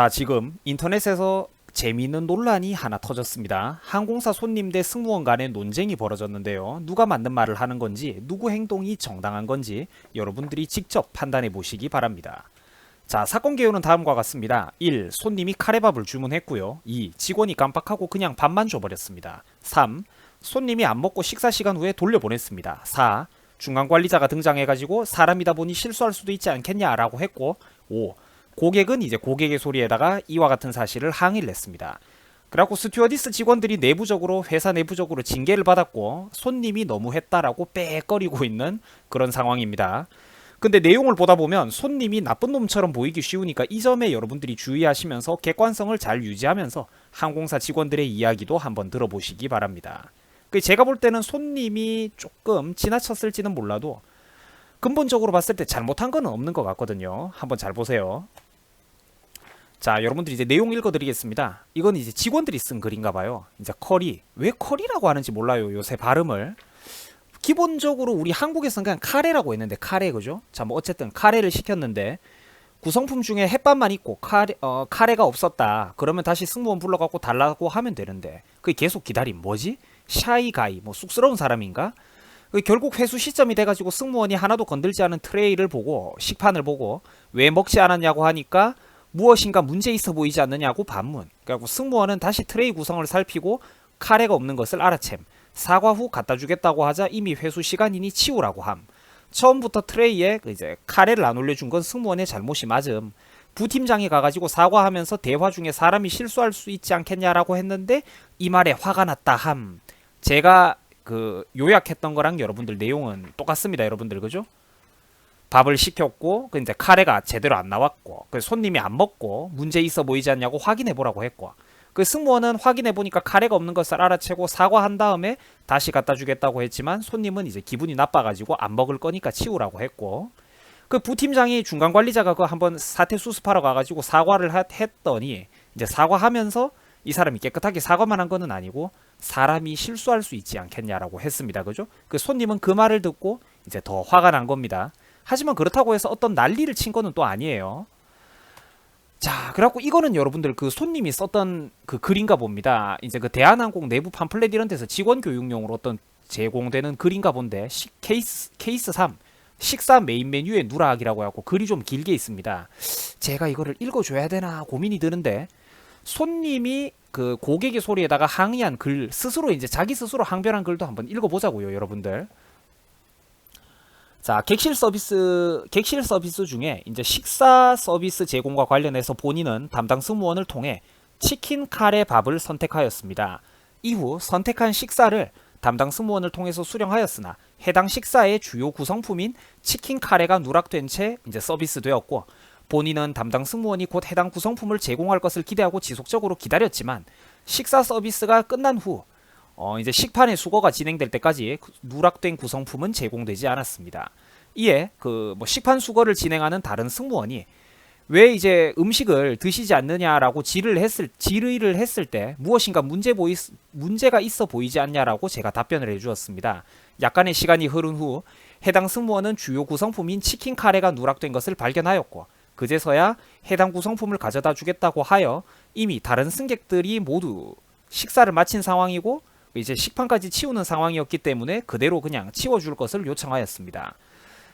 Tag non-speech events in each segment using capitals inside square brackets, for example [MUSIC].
자, 지금 인터넷에서 재미있는 논란이 하나 터졌습니다. 항공사 손님 대 승무원 간의 논쟁이 벌어졌는데요. 누가 맞는 말을 하는 건지, 누구 행동이 정당한 건지 여러분들이 직접 판단해 보시기 바랍니다. 자, 사건 개요는 다음과 같습니다. 1. 손님이 카레밥을 주문했고요. 2. 직원이 깜빡하고 그냥 밥만 줘버렸습니다. 3. 손님이 안 먹고 식사 시간 후에 돌려보냈습니다. 4. 중간 관리자가 등장해가지고 사람이다 보니 실수할 수도 있지 않겠냐라고 했고 5. 고객은 이제 고객의 소리에다가 이와 같은 사실을 항의를 했습니다. 그래갖고 스튜어디스 직원들이 내부적으로 회사 내부적으로 징계를 받았고 손님이 너무 했다라고 빽거리고 있는 그런 상황입니다. 근데 내용을 보다 보면 손님이 나쁜 놈처럼 보이기 쉬우니까 이 점에 여러분들이 주의하시면서 객관성을 잘 유지하면서 항공사 직원들의 이야기도 한번 들어보시기 바랍니다. 그 제가 볼 때는 손님이 조금 지나쳤을지는 몰라도 근본적으로 봤을 때 잘못한 건 없는 것 같거든요. 한번 잘 보세요. 자, 여러분들 이제 내용 읽어드리겠습니다. 이건 이제 직원들이 쓴 글인가 봐요. 이제 커리. 왜 커리라고 하는지 몰라요. 요새 발음을. 기본적으로 우리 한국에서는 그냥 카레라고 했는데 카레 그죠? 자, 뭐 어쨌든 카레를 시켰는데 구성품 중에 햇반만 있고 카레, 어, 카레가 없었다. 그러면 다시 승무원 불러갖고 달라고 하면 되는데 그게 계속 기다림. 뭐지? 샤이가이. 뭐 쑥스러운 사람인가? 그 결국 회수 시점이 돼가지고 승무원이 하나도 건들지 않은 트레이를 보고 식판을 보고 왜 먹지 않았냐고 하니까 무엇인가 문제 있어 보이지 않느냐고 반문. 그래갖고 승무원은 다시 트레이 구성을 살피고 카레가 없는 것을 알아챔. 사과 후 갖다 주겠다고 하자 이미 회수 시간이니 치우라고 함. 처음부터 트레이에 그 이제 카레를 안 올려준 건 승무원의 잘못이 맞음. 부팀장이 가가지고 사과하면서 대화 중에 사람이 실수할 수 있지 않겠냐라고 했는데 이 말에 화가 났다 함. 제가 그 요약했던 거랑 여러분들 내용은 똑같습니다, 여러분들 그죠? 밥을 시켰고 그 이제 카레가 제대로 안 나왔고 그 손님이 안 먹고 문제 있어 보이지 않냐고 확인해 보라고 했고 그 승무원은 확인해 보니까 카레가 없는 것을 알아채고 사과한 다음에 다시 갖다 주겠다고 했지만 손님은 이제 기분이 나빠가지고 안 먹을 거니까 치우라고 했고 그 부팀장이 중간 관리자가 그 한번 사태 수습하러 가가지고 사과를 하- 했더니 이제 사과하면서 이 사람이 깨끗하게 사과만 한 거는 아니고 사람이 실수할 수 있지 않겠냐라고 했습니다. 그죠? 그 손님은 그 말을 듣고 이제 더 화가 난 겁니다. 하지만 그렇다고 해서 어떤 난리를 친 거는 또 아니에요. 자, 그래갖고 이거는 여러분들 그 손님이 썼던 그 글인가 봅니다. 이제 그 대한항공 내부 팜플렛 이런 데서 직원 교육용으로 어떤 제공되는 글인가 본데 시- 케이스 케이스 3 식사 메인 메뉴의 누락이라고 해갖고 글이 좀 길게 있습니다. 제가 이거를 읽어줘야 되나 고민이 드는데 손님이 그 고객의 소리에다가 항의한 글 스스로 이제 자기 스스로 항변한 글도 한번 읽어보자고요, 여러분들. 자, 객실 서비스 객실 서비스 중에 이제 식사 서비스 제공과 관련해서 본인은 담당 승무원을 통해 치킨 카레 밥을 선택하였습니다. 이후 선택한 식사를 담당 승무원을 통해서 수령하였으나 해당 식사의 주요 구성품인 치킨 카레가 누락된 채 이제 서비스되었고 본인은 담당 승무원이 곧 해당 구성품을 제공할 것을 기대하고 지속적으로 기다렸지만 식사 서비스가 끝난 후 어, 이제 식판의 수거가 진행될 때까지 그 누락된 구성품은 제공되지 않았습니다. 이에 그 뭐 식판 수거를 진행하는 다른 승무원이 왜 이제 음식을 드시지 않느냐라고 질의를 했을 질의를 했을 때 무엇인가 문제 보이 문제가 있어 보이지 않냐라고 제가 답변을 해주었습니다. 약간의 시간이 흐른 후 해당 승무원은 주요 구성품인 치킨 카레가 누락된 것을 발견하였고 그제서야 해당 구성품을 가져다 주겠다고 하여 이미 다른 승객들이 모두 식사를 마친 상황이고 이제 식판까지 치우는 상황이었기 때문에 그대로 그냥 치워줄 것을 요청하였습니다.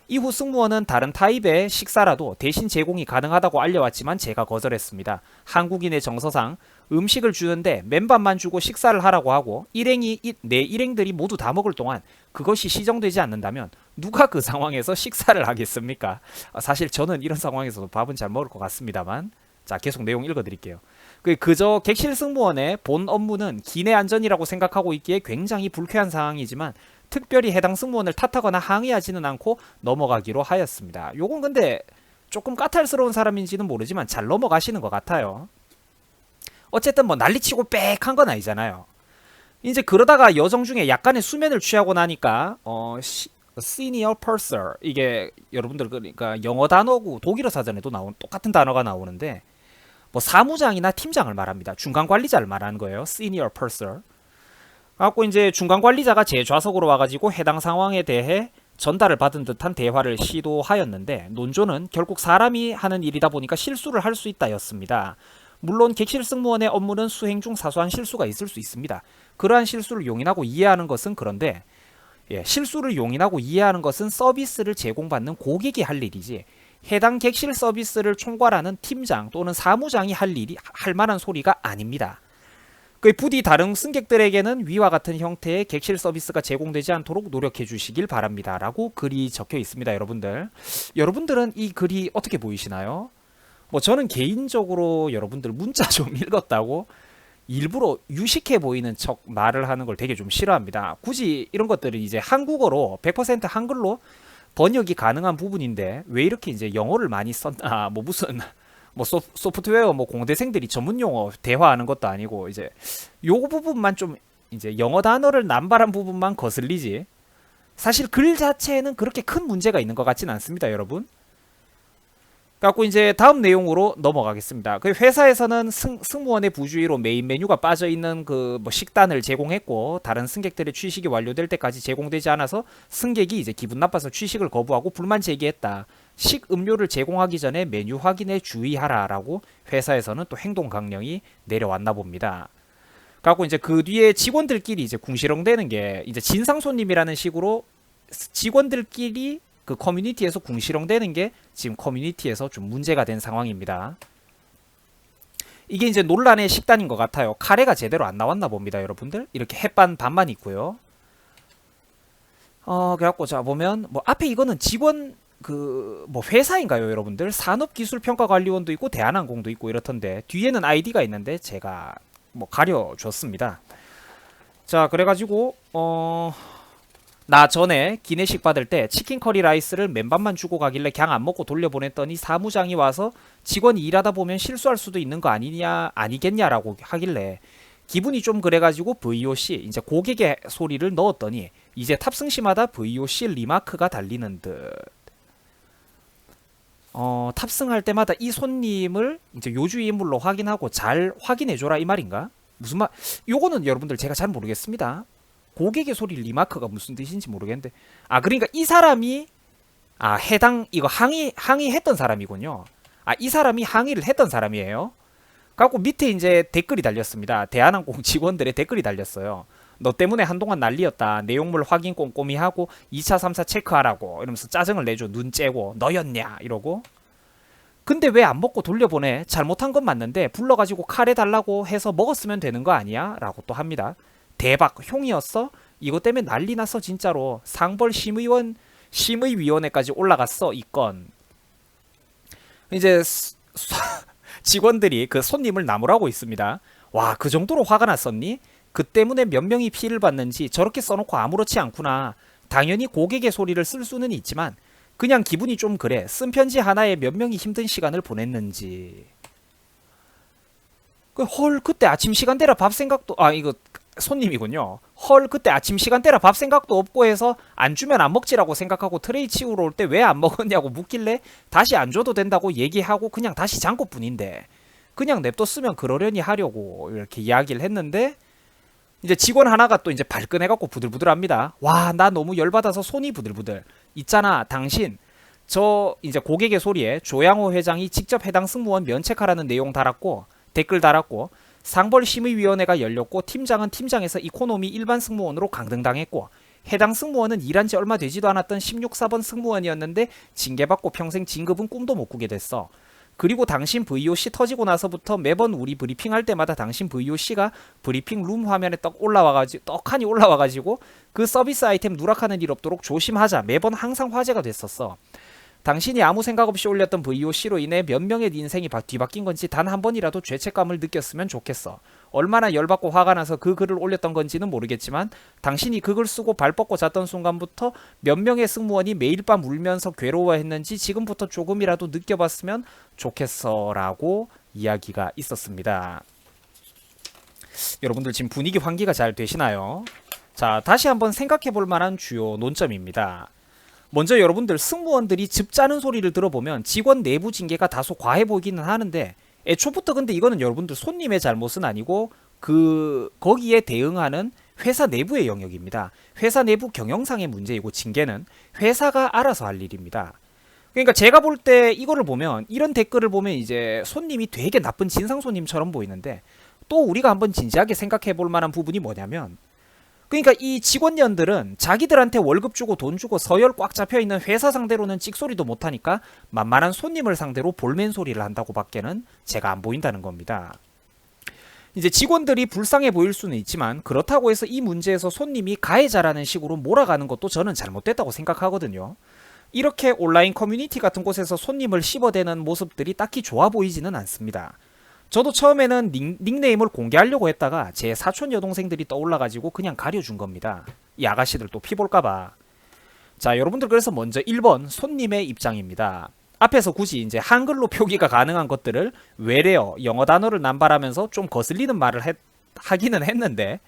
이후 승무원은 다른 타입의 식사라도 대신 제공이 가능하다고 알려왔지만 제가 거절했습니다. 한국인의 정서상 음식을 주는데 맨밥만 주고 식사를 하라고 하고 일행이 이- 내 일행들이 모두 다 먹을 동안 그것이 시정되지 않는다면 누가 그 상황에서 식사를 하겠습니까? 아, 사실 저는 이런 상황에서도 밥은 잘 먹을 것 같습니다만 자 계속 내용 읽어드릴게요. 그 그저 객실 승무원의 본 업무는 기내 안전이라고 생각하고 있기에 굉장히 불쾌한 상황이지만 특별히 해당 승무원을 탓하거나 항의하지는 않고 넘어가기로 하였습니다. 요건 근데 조금 까탈스러운 사람인지는 모르지만 잘 넘어가시는 것 같아요. 어쨌든 뭐 난리치고 빽한 건 아니잖아요. 이제 그러다가 여정 중에 약간의 수면을 취하고 나니까 어 시, senior purser 이게 여러분들 그러니까 영어 단어고 독일어 사전에도 나온 똑같은 단어가 나오는데 뭐 사무장이나 팀장을 말합니다. 중간 관리자를 말하는 거예요. senior purser. 갖고 이제 중간 관리자가 제 좌석으로 와가지고 해당 상황에 대해 전달을 받은 듯한 대화를 시도하였는데 논조는 결국 사람이 하는 일이다 보니까 실수를 할 수 있다였습니다. 물론 객실 승무원의 업무는 수행 중 사소한 실수가 있을 수 있습니다. 그러한 실수를 용인하고 이해하는 것은 그런데 예, 실수를 용인하고 이해하는 것은 서비스를 제공받는 고객이 할 일이지 해당 객실 서비스를 총괄하는 팀장 또는 사무장이 할 일이 할 만한 소리가 아닙니다. 그 부디 다른 승객들에게는 위와 같은 형태의 객실 서비스가 제공되지 않도록 노력해 주시길 바랍니다 라고 글이 적혀 있습니다, 여러분들. 여러분들은 이 글이 어떻게 보이시나요? 뭐 저는 개인적으로 여러분들 문자 [LAUGHS] 좀 읽었다고 일부러 유식해 보이는 척 말을 하는 걸 되게 좀 싫어합니다. 굳이 이런 것들은 이제 한국어로 100% 한글로 번역이 가능한 부분인데 왜 이렇게 이제 영어를 많이 썼나 뭐 무슨 뭐 소, 소프트웨어 뭐 공대생들이 전문 용어 대화하는 것도 아니고 이제 요 부분만 좀 이제 영어 단어를 남발한 부분만 거슬리지. 사실 글 자체에는 그렇게 큰 문제가 있는 것 같지는 않습니다 여러분 갖고 이제 다음 내용으로 넘어가겠습니다. 그 회사에서는 승, 승무원의 부주의로 메인 메뉴가 빠져 있는 그 뭐 식단을 제공했고 다른 승객들의 취식이 완료될 때까지 제공되지 않아서 승객이 이제 기분 나빠서 취식을 거부하고 불만 제기했다. 식 음료를 제공하기 전에 메뉴 확인에 주의하라라고 회사에서는 또 행동 강령이 내려왔나 봅니다. 갖고 이제 그 뒤에 직원들끼리 이제 궁시렁대는 게 이제 진상 손님이라는 식으로 직원들끼리 그 커뮤니티에서 궁시렁대는 게 지금 커뮤니티에서 좀 문제가 된 상황입니다. 이게 이제 논란의 식단인 것 같아요. 카레가 제대로 안 나왔나 봅니다, 여러분들. 이렇게 햇반 반만 있고요. 어, 그래갖고 자 보면 뭐 앞에 이거는 직원 그 뭐 회사인가요, 여러분들? 산업기술평가관리원도 있고 대한항공도 있고 이렇던데 뒤에는 아이디가 있는데 제가 뭐 가려줬습니다. 자, 그래가지고 어. 나 전에 기내식 받을 때 치킨 커리 라이스를 맨밥만 주고 가길래 그냥 안 먹고 돌려보냈더니 사무장이 와서 직원이 일하다 보면 실수할 수도 있는 거 아니냐 아니겠냐라고 하길래 기분이 좀 그래가지고 VOC 이제 고객의 소리를 넣었더니 이제 탑승 시마다 VOC 리마크가 달리는 듯. 어, 탑승할 때마다 이 손님을 이제 요주의 인물로 확인하고 잘 확인해줘라 이 말인가? 무슨 말? 요거는 여러분들 제가 잘 모르겠습니다. 고객의 소리 리마크가 무슨 뜻인지 모르겠는데 아 그러니까 이 사람이 아 해당 이거 항의 항의했던 사람이군요. 아 이 사람이 항의를 했던 사람이에요. 갖고 밑에 이제 댓글이 달렸습니다. 대한항공 [LAUGHS] 직원들의 댓글이 달렸어요. 너 때문에 한동안 난리였다. 내용물 확인 꼼꼼히 하고 2차 3차 체크하라고 이러면서 짜증을 내줘. 눈 째고 너였냐 이러고 근데 왜 안 먹고 돌려보내? 잘못한 건 맞는데 불러가지고 카레 달라고 해서 먹었으면 되는 거 아니야? 라고 또 합니다. 대박 형이었어? 이것 때문에 난리 났어 진짜로. 상벌 심의원 심의위원회까지 올라갔어 이 건. 이제 [LAUGHS] 직원들이 그 손님을 나무라고 있습니다. 와 그 정도로 화가 났었니? 그 때문에 몇 명이 피해를 봤는지 저렇게 써놓고 아무렇지 않구나. 당연히 고객의 소리를 쓸 수는 있지만 그냥 기분이 좀 그래. 쓴 편지 하나에 몇 명이 힘든 시간을 보냈는지. 그헐 그때 아침 시간대라 밥 생각도 아 이거 손님이군요. 헐 그때 아침 시간대라 밥 생각도 없고 해서 안 주면 안 먹지라고 생각하고 트레이 치우러 올 때 왜 안 먹었냐고 묻길래 다시 안 줘도 된다고 얘기하고 그냥 다시 잔것뿐인데 그냥 냅뒀으면 그러려니 하려고 이렇게 이야기를 했는데 이제 직원 하나가 또 이제 발끈해갖고 부들부들합니다. 와 나 너무 열받아서 손이 부들부들. 있잖아 당신 저 이제 고객의 소리에 조양호 회장이 직접 해당 승무원 면책하라는 내용 달았고 댓글 달았고 상벌 심의위원회가 열렸고 팀장은 팀장에서 이코노미 일반 승무원으로 강등당했고 해당 승무원은 일한 지 얼마 되지도 않았던 16사번 승무원이었는데 징계받고 평생 진급은 꿈도 못 꾸게 됐어. 그리고 당신 VOC 터지고 나서부터 매번 우리 브리핑할 때마다 당신 VOC가 브리핑 룸 화면에 떡 올라와가지고 떡하니 올라와가지고 그 서비스 아이템 누락하는 일 없도록 조심하자 매번 항상 화제가 됐었어. 당신이 아무 생각 없이 올렸던 VOC로 인해 몇 명의 인생이 바- 뒤바뀐 건지 단 한 번이라도 죄책감을 느꼈으면 좋겠어. 얼마나 열받고 화가 나서 그 글을 올렸던 건지는 모르겠지만 당신이 그 글 쓰고 발 뻗고 잤던 순간부터 몇 명의 승무원이 매일 밤 울면서 괴로워했는지 지금부터 조금이라도 느껴봤으면 좋겠어라고 이야기가 있었습니다. 여러분들 지금 분위기 환기가 잘 되시나요? 자, 다시 한번 생각해 볼 만한 주요 논점입니다. 먼저 여러분들 승무원들이 즙 짜는 소리를 들어보면 직원 내부 징계가 다소 과해 보이기는 하는데 애초부터 근데 이거는 여러분들 손님의 잘못은 아니고 그 거기에 대응하는 회사 내부의 영역입니다. 회사 내부 경영상의 문제이고 징계는 회사가 알아서 할 일입니다. 그러니까 제가 볼 때 이거를 보면 이런 댓글을 보면 이제 손님이 되게 나쁜 진상 손님처럼 보이는데 또 우리가 한번 진지하게 생각해 볼 만한 부분이 뭐냐면 그러니까 이 직원년들은 자기들한테 월급 주고 돈 주고 서열 꽉 잡혀 있는 회사 상대로는 찍소리도 못 하니까 만만한 손님을 상대로 볼멘 소리를 한다고 밖에는 제가 안 보인다는 겁니다. 이제 직원들이 불쌍해 보일 수는 있지만 그렇다고 해서 이 문제에서 손님이 가해자라는 식으로 몰아가는 것도 저는 잘못됐다고 생각하거든요. 이렇게 온라인 커뮤니티 같은 곳에서 손님을 씹어대는 모습들이 딱히 좋아 보이지는 않습니다. 저도 처음에는 닉, 닉네임을 공개하려고 했다가 제 사촌 여동생들이 떠올라가지고 그냥 가려준 겁니다. 이 아가씨들 또 피볼까봐. 자, 여러분들 그래서 먼저 1번 손님의 입장입니다. 앞에서 굳이 이제 한글로 [LAUGHS] 표기가 가능한 것들을 외래어, 영어 단어를 남발하면서 좀 거슬리는 말을 했- 하기는 했는데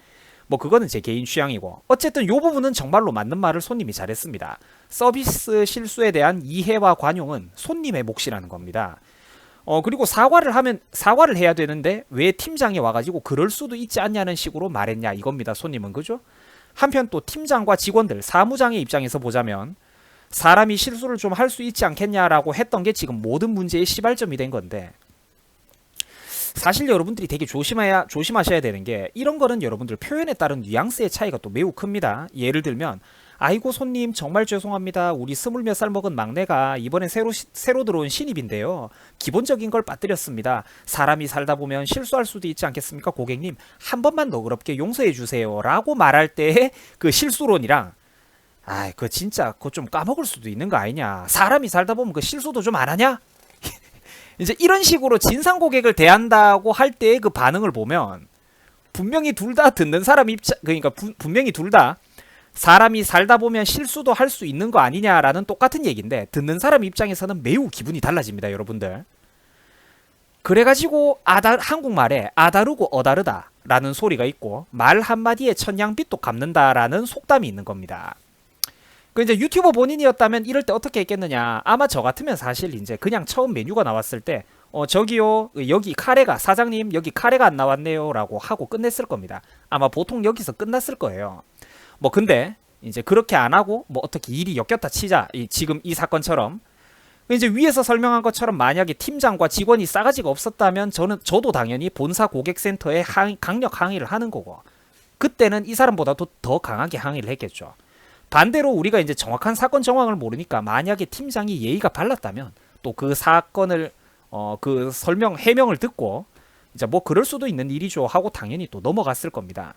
뭐 그거는 제 개인 취향이고 어쨌든 요 부분은 정말로 맞는 말을 손님이 잘했습니다. 서비스 실수에 대한 이해와 관용은 손님의 몫이라는 겁니다. 어 그리고 사과를 하면 사과를 해야 되는데 왜 팀장이 와가지고 그럴 수도 있지 않냐는 식으로 말했냐 이겁니다. 손님은 그죠? 한편 또 팀장과 직원들 사무장의 입장에서 보자면 사람이 실수를 좀 할 수 있지 않겠냐라고 했던 게 지금 모든 문제의 시발점이 된 건데 사실 여러분들이 되게 조심해야 조심하셔야 되는 게 이런 거는 여러분들 표현에 따른 뉘앙스의 차이가 또 매우 큽니다. 예를 들면 아이고 손님 정말 죄송합니다. 우리 스물 몇 살 먹은 막내가 이번에 새로 시- 새로 들어온 신입인데요. 기본적인 걸 빠뜨렸습니다. 사람이 살다 보면 실수할 수도 있지 않겠습니까, 고객님? 한 번만 너그럽게 용서해 주세요라고 말할 때의 그 실수론이랑 아이 그 진짜 그거 좀 까먹을 수도 있는 거 아니냐. 사람이 살다 보면 그 실수도 좀 안 하냐? [LAUGHS] 이제 이런 식으로 진상 고객을 대한다고 할 때의 그 반응을 보면 분명히 둘 다 듣는 사람 입장 그러니까 부- 분명히 둘 다 사람이 살다 보면 실수도 할 수 있는 거 아니냐라는 똑같은 얘기인데 듣는 사람 입장에서는 매우 기분이 달라집니다, 여러분들. 그래가지고 아다 한국말에 아다르고 어다르다라는 소리가 있고 말 한마디에 천냥빚도 갚는다라는 속담이 있는 겁니다. 그 이제 유튜버 본인이었다면 이럴 때 어떻게 했겠느냐? 아마 저 같으면 사실 이제 그냥 처음 메뉴가 나왔을 때 어 저기요 여기 카레가 사장님 여기 카레가 안 나왔네요 라고 하고 끝냈을 겁니다. 아마 보통 여기서 끝났을 거예요. 뭐 근데 이제 그렇게 안 하고 뭐 어떻게 일이 엮였다 치자 이 지금 이 사건처럼 이제 위에서 설명한 것처럼 만약에 팀장과 직원이 싸가지가 없었다면 저는 저도 당연히 본사 고객센터에 항의, 강력 항의를 하는 거고 그때는 이 사람보다도 더 강하게 항의를 했겠죠. 반대로 우리가 이제 정확한 사건 정황을 모르니까 만약에 팀장이 예의가 발랐다면 또 그 사건을 어 그 설명 해명을 듣고 이제 뭐 그럴 수도 있는 일이죠 하고 당연히 또 넘어갔을 겁니다.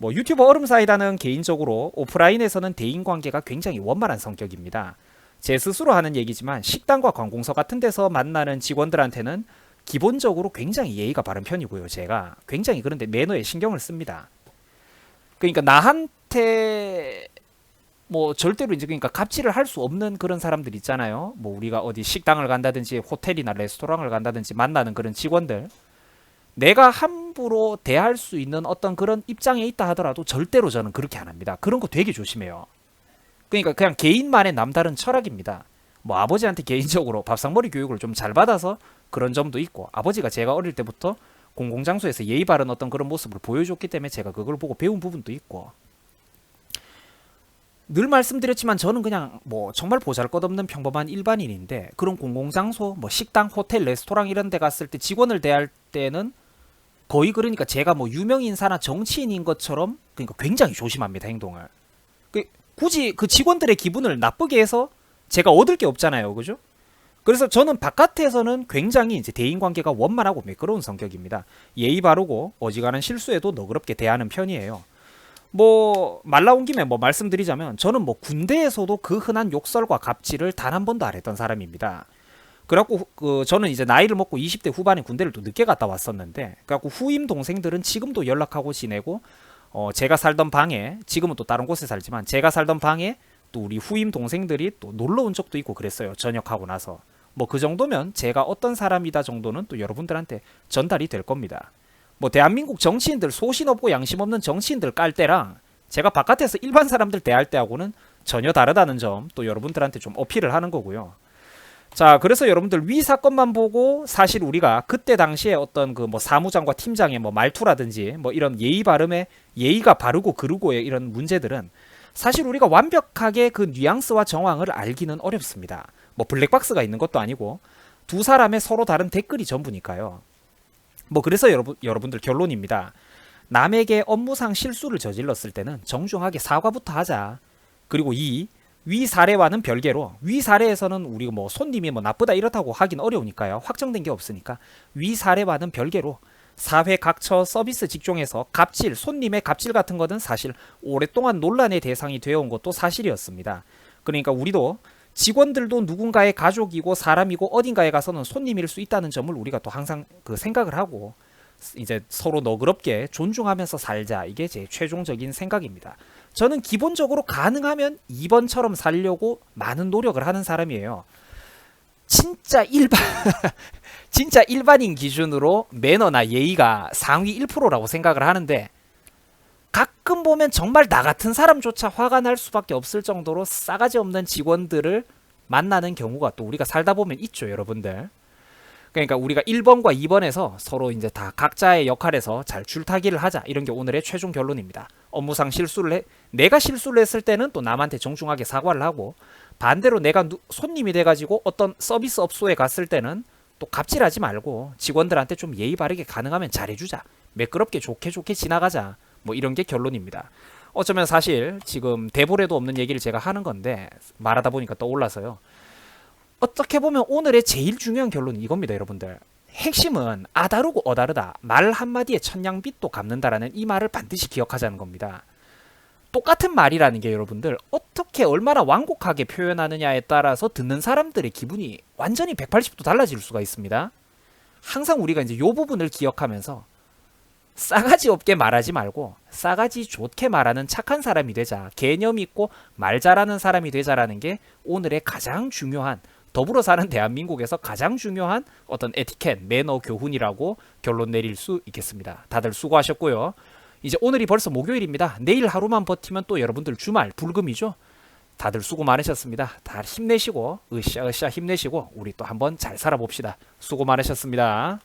뭐 유튜버 얼음사이다는 개인적으로 오프라인에서는 대인 관계가 굉장히 원만한 성격입니다. 제 스스로 하는 얘기지만 식당과 관공서 같은 데서 만나는 직원들한테는 기본적으로 굉장히 예의가 바른 편이고요. 제가 굉장히 그런데 매너에 신경을 씁니다. 그러니까 나한테 뭐 절대로 이제 그러니까 갑질을 할 수 없는 그런 사람들 있잖아요. 뭐 우리가 어디 식당을 간다든지 호텔이나 레스토랑을 간다든지 만나는 그런 직원들 내가 함부로 대할 수 있는 어떤 그런 입장에 있다 하더라도 절대로 저는 그렇게 안 합니다. 그런 거 되게 조심해요. 그러니까 그냥 개인만의 남다른 철학입니다. 뭐 아버지한테 개인적으로 밥상머리 교육을 좀 잘 받아서 그런 점도 있고 아버지가 제가 어릴 때부터 공공장소에서 예의 바른 어떤 그런 모습을 보여줬기 때문에 제가 그걸 보고 배운 부분도 있고 늘 말씀드렸지만 저는 그냥 뭐 정말 보잘것없는 평범한 일반인인데 그런 공공장소 뭐 식당 호텔 레스토랑 이런 데 갔을 때 직원을 대할 때는 거의 그러니까 제가 뭐 유명 인사나 정치인인 것처럼 그러니까 굉장히 조심합니다 행동을. 그 굳이 그 직원들의 기분을 나쁘게 해서 제가 얻을 게 없잖아요 그죠? 그래서 저는 바깥에서는 굉장히 이제 대인 관계가 원만하고 매끄러운 성격입니다. 예의 바르고 어지간한 실수에도 너그럽게 대하는 편이에요 뭐 말 나온 김에 뭐 말씀드리자면 저는 뭐 군대에서도 그 흔한 욕설과 갑질을 단 한 번도 안 했던 사람입니다. 그래갖고 그 저는 이제 나이를 먹고 20대 후반에 군대를 또 늦게 갔다 왔었는데 그래갖고 후임 동생들은 지금도 연락하고 지내고 어 제가 살던 방에 지금은 또 다른 곳에 살지만 제가 살던 방에 또 우리 후임 동생들이 또 놀러 온 적도 있고 그랬어요. 전역하고 나서 뭐 그 정도면 제가 어떤 사람이다 정도는 또 여러분들한테 전달이 될 겁니다. 뭐 대한민국 정치인들 소신 없고 양심 없는 정치인들 깔 때랑 제가 바깥에서 일반 사람들 대할 때하고는 전혀 다르다는 점 또 여러분들한테 좀 어필을 하는 거고요. 자, 그래서 여러분들 위 사건만 보고 사실 우리가 그때 당시에 어떤 그 뭐 사무장과 팀장의 뭐 말투라든지 뭐 이런 예의 발음에 예의가 바르고 그르고의 이런 문제들은 사실 우리가 완벽하게 그 뉘앙스와 정황을 알기는 어렵습니다. 뭐 블랙박스가 있는 것도 아니고 두 사람의 서로 다른 댓글이 전부니까요. 뭐 그래서 여러분 여러분들 결론입니다. 남에게 업무상 실수를 저질렀을 때는 정중하게 사과부터 하자. 그리고 이 위 사례와는 별개로 위 사례에서는 우리가 뭐 손님이 뭐 나쁘다 이렇다고 하긴 어려우니까요. 확정된 게 없으니까 위 사례와는 별개로 사회 각처 서비스 직종에서 갑질, 손님의 갑질 같은 거는 사실 오랫동안 논란의 대상이 되어 온 것도 사실이었습니다. 그러니까 우리도 직원들도 누군가의 가족이고 사람이고 어딘가에 가서는 손님일 수 있다는 점을 우리가 또 항상 그 생각을 하고 이제 서로 너그럽게 존중하면서 살자 이게 제 최종적인 생각입니다. 저는 기본적으로 가능하면 2번처럼 살려고 많은 노력을 하는 사람이에요. 진짜 일반 [LAUGHS] 진짜 일반인 기준으로 매너나 예의가 상위 1%라고 생각을 하는데 가끔 보면 정말 나 같은 사람조차 화가 날 수밖에 없을 정도로 싸가지 없는 직원들을 만나는 경우가 또 우리가 살다 보면 있죠, 여러분들. 그러니까 우리가 1번과 2번에서 서로 이제 다 각자의 역할에서 잘 줄타기를 하자. 이런 게 오늘의 최종 결론입니다. 업무상 실수를 해 내가 실수를 했을 때는 또 남한테 정중하게 사과를 하고 반대로 내가 누- 손님이 돼 가지고 어떤 서비스 업소에 갔을 때는 또 갑질하지 말고 직원들한테 좀 예의 바르게 가능하면 잘해 주자. 매끄럽게 좋게 좋게 지나가자. 뭐 이런 게 결론입니다. 어쩌면 사실 지금 대본에도 없는 얘기를 제가 하는 건데 말하다 보니까 떠올라서요. 어떻게 보면 오늘의 제일 중요한 결론은 이겁니다, 여러분들. 핵심은 아다르고 어다르다. 말 한마디에 천냥빚도 갚는다라는 이 말을 반드시 기억하자는 겁니다. 똑같은 말이라는 게 여러분들 어떻게 얼마나 완곡하게 표현하느냐에 따라서 듣는 사람들의 기분이 완전히 180도 달라질 수가 있습니다. 항상 우리가 이제 요 부분을 기억하면서 싸가지 없게 말하지 말고 싸가지 좋게 말하는 착한 사람이 되자 개념 있고 말 잘하는 사람이 되자라는 게 오늘의 가장 중요한 더불어 사는 대한민국에서 가장 중요한 어떤 에티켓 매너 교훈이라고 결론 내릴 수 있겠습니다. 다들 수고하셨고요. 이제 오늘이 벌써 목요일입니다. 내일 하루만 버티면 또 여러분들 주말 불금이죠. 다들 수고 많으셨습니다. 다 힘내시고 으쌰으쌰 힘내시고 우리 또 한번 잘 살아봅시다. 수고 많으셨습니다.